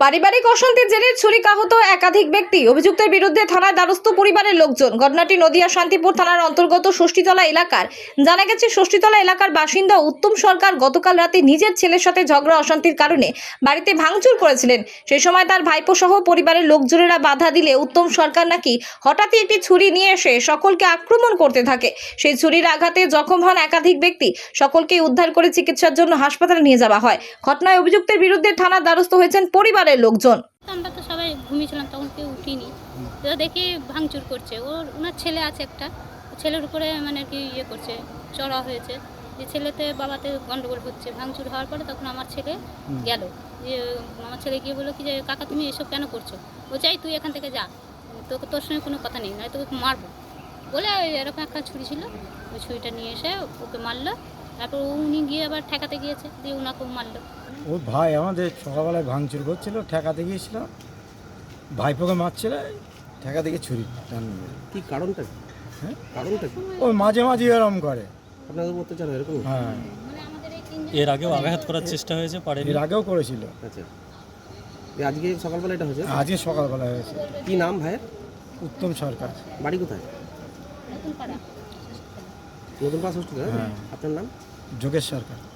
পারিবারিক অশান্তির জেরে ছুরিকাহত একাধিক ব্যক্তি। অভিযুক্তের বিরুদ্ধে থানায় দ্বারস্থ পরিবারের লোকজন। ঘটনাটি নদিয়া শান্তিপুর থানার অন্তর্গত ষষ্ঠীতলা এলাকার। জানা গেছে, ষষ্ঠীতলা এলাকার বাসিন্দা উত্তম সরকার গতকাল রাতে নিজের ছেলের সাথে ঝগড়া অশান্তির কারণে বাড়িতে ভাঙচুর করেছিলেন। সেই সময় তার ভাইপো সহ পরিবারের লোকজনেরা বাধা দিলে উত্তম সরকার নাকি হঠাৎই একটি ছুরি নিয়ে এসে সকলকে আক্রমণ করতে থাকে। সেই ছুরির আঘাতে জখম হন একাধিক ব্যক্তি। সকলকে উদ্ধার করে চিকিৎসার জন্য হাসপাতালে নিয়ে যাওয়া হয়। ঘটনায় অভিযুক্তের বিরুদ্ধে থানার দ্বারস্থ হয়েছেন পরিবারের লোকজন। আমরা তো সবাই ঘুমিয়েছিলাম তখন কেউ উঠিনি। তো দেখি ভাঙচুর করছে। ওর ওনার ছেলে আছে একটা। ছেলের উপরে মানে আর কি ইয়ে করছে চড়া হয়েছে। যে ছেলেতে বাবাতে গন্ডগোল হচ্ছে। ভাঙচুর হওয়ার পরে তখন আমার ছেলে গেল। যে আমার ছেলে গিয়ে বলল কি যে কাকা তুমি এসব কেন করছ? ও চাই তুই এখান থেকে যা। তোকে তোর সঙ্গে কোনো কথা নেই নয় তোকে মারবো। বলে ওই এরকম একটা ছুরি ছিল। ওই ছুরিটা নিয়ে এসে ওকে মারলো। তারপর উনি গিয়ে আবার ঠেকাতে গিয়েছে দিয়ে ওনাকেও মারলো। ও ভাই আমাদের সকালবেলায় ভাঙচুর করছিল ঠেকাতে গিয়েছিল। ভাইপোকে মারছিল ঠেকাতে গিয়ে ছুরি টান। কি কারণটা কি? হ্যাঁ? কারণটা কি? ও মাঝে মাঝে এরম করে। আপনাদের অত্যাচার হয় এরকম হ্যাঁ? মানে আমাদের এই তিন এর আগেও আঘাত করার চেষ্টা হয়েছে পারেনি। এর আগেও করেছিল। আচ্ছা। এই আজকে সকালবেলা এটা হয়েছে? আজকে সকালবেলা হয়েছে। কি নাম ভাইয়ের? উত্তম সরকার। বাড়ি কোথায়? নতুন পাড়া। নতুন পাস হোস্টেল হ্যাঁ। আপনার নাম? যোগেশ সরকার।